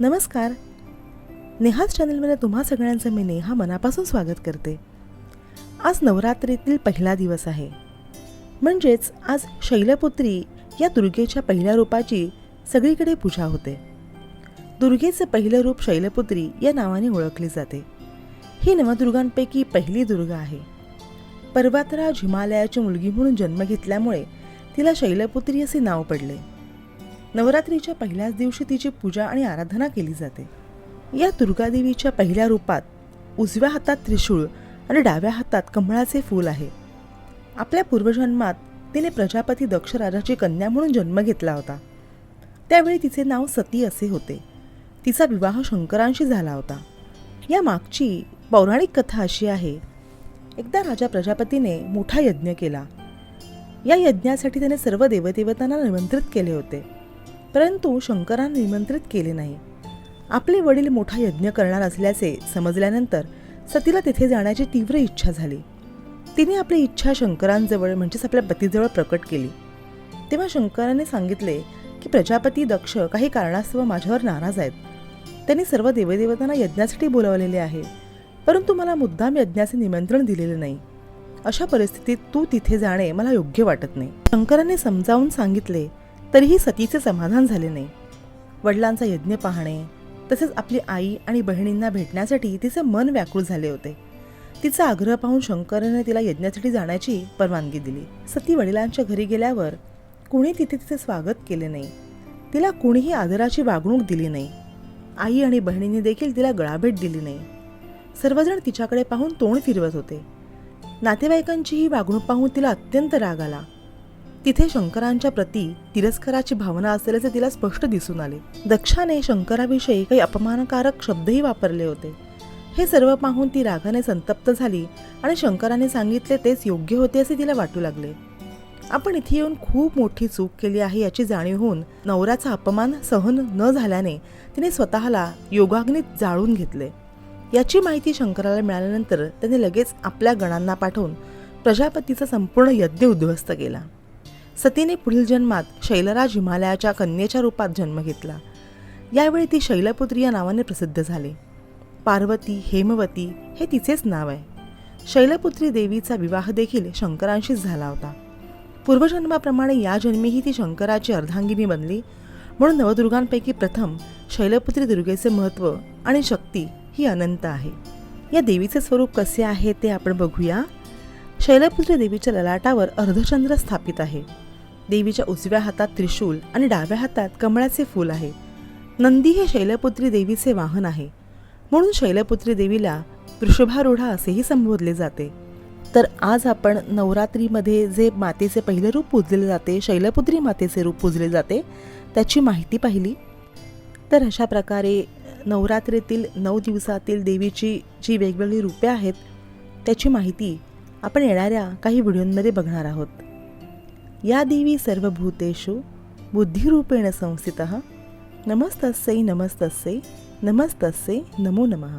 नमस्कार. नेहाज चॅनलमध्ये तुम्हा सगळ्यांचं मी नेहा मनापासून स्वागत करते. आज नवरात्रीतील पहिला दिवस आहे. म्हणजेच आज शैलपुत्री या दुर्गेच्या पहिल्या रूपाची सगळीकडे पूजा होते. दुर्गेचं पहिलं रूप शैलपुत्री या नावाने ओळखली जाते. ही नवदुर्गांपैकी पहिली दुर्गा आहे. पर्वतराज हिमालयाची मुलगी म्हणून जन्म घेतल्यामुळे तिला शैलपुत्री असे नाव पडले. नवरात्रीच्या पहिल्याच दिवशी तिची पूजा आणि आराधना केली जाते. या दुर्गादेवीच्या पहिल्या रूपात उजव्या हातात त्रिशूळ आणि डाव्या हातात कमळाचे फूल आहे. आपल्या पूर्वजन्मात तिने प्रजापती दक्षराजाची कन्या म्हणून जन्म घेतला होता. त्यावेळी तिचे नाव सती असे होते. तिचा विवाह शंकरांशी झाला होता. या मागची पौराणिक कथा अशी आहे. एकदा राजा प्रजापतीने मोठा यज्ञ केला. या यज्ञासाठी त्याने सर्व देवदेवतांना निमंत्रित केले होते. परंतु शंकरांना निमंत्रित केले नाही. आपले वडील मोठा यज्ञ करणार असल्याचे समजल्यानंतर सतीला तिथे जाण्याची तीव्र इच्छा झाली. तिने आपली इच्छा शंकरांजवळ म्हणजेच आपल्या पतीजवळ प्रकट केली. तेव्हा शंकराने सांगितले की प्रजापती दक्ष काही कारणास्तव माझ्यावर नाराज आहेत. त्यांनी सर्व देवदेवतांना यज्ञासाठी बोलावलेले आहे. परंतु मला मुद्दाम यज्ञाचे निमंत्रण दिलेले नाही. अशा परिस्थितीत तू तिथे जाणे मला योग्य वाटत नाही. शंकराने समजावून सांगितले तरीही सतीचे समाधान झाले नाही. वडिलांचा यज्ञ पाहणे तसेच आपली आई आणि बहिणींना भेटण्यासाठी तिचे मन व्याकुळ झाले होते. तिचा आग्रह पाहून शंकराने तिला यज्ञासाठी जाण्याची परवानगी दिली. सती वडिलांच्या घरी गेल्यावर कुणी तिथे तिचे स्वागत केले नाही. तिला कुणीही आदराची वागणूक दिली नाही. आई आणि बहिणींनी देखील तिला गळाभेट दिली नाही. सर्वजण तिच्याकडे पाहून तोंड फिरवत होते. नातेवाईकांची ही वागणूक पाहून तिला अत्यंत राग आला. तिथे शंकरांच्या प्रती तिरस्काराची भावना असल्याचे तिला स्पष्ट दिसून आले. दक्षाने शंकराविषयी काही अपमानकारक शब्दही वापरले होते. हे सर्व पाहून ती रागाने संतप्त झाली आणि शंकराने सांगितले तेच योग्य होते असे तिला वाटू लागले. आपण इथे येऊन खूप मोठी चूक केली आहे याची जाणीव होऊन नवऱ्याचा अपमान सहन न झाल्याने तिने स्वतःला योगाग्नीत जाळून घेतले. याची माहिती शंकराला मिळाल्यानंतर त्याने लगेच आपल्या गणांना पाठवून प्रजापतीचा संपूर्ण यज्ञ उद्ध्वस्त केला. सतीने पुढील जन्मात शैलराज हिमालयाच्या कन्येच्या रूपात जन्म घेतला. यावेळी ती शैलपुत्री या नावाने प्रसिद्ध झाली. पार्वती हेमवती हे तिचेच नाव आहे. शैलपुत्री देवीचा विवाह देखील शंकरांशीच झाला होता. पूर्वजन्माप्रमाणे या जन्मीही ती शंकराची अर्धांगिनी बनली. म्हणून नवदुर्गांपैकी प्रथम शैलपुत्री दुर्गेचे महत्त्व आणि शक्ती ही अनंत आहे. या देवीचे स्वरूप कसे आहे ते आपण बघूया. शैलपुत्री देवीच्या ललाटावर अर्धचंद्र स्थापित आहे. देवीच्या उजव्या हातात त्रिशूल आणि डाव्या हातात कमळाचे फूल आहे. नंदी हे शैलपुत्री देवीचे वाहन आहे. म्हणून शैलपुत्री देवीला वृषभारूढा असेही संबोधले जाते. तर आज आपण नवरात्रीमध्ये जे मातेचे पहिले रूप पूजले जाते शैलपुत्री मातेचे रूप पूजले जाते त्याची माहिती पाहिली. तर अशा प्रकारे नवरात्रीतील नऊ दिवसातील देवीची जी वेगवेगळी रूपे आहेत त्याची माहिती आपण येणाऱ्या काही व्हिडिओंमध्ये बघणार आहोत. या देवी सर्वभूतेषु बुद्धिरूपेण संस्थित. नमस्तस्यै नमस्तस्यै नमस्तस्यै नमो नमः.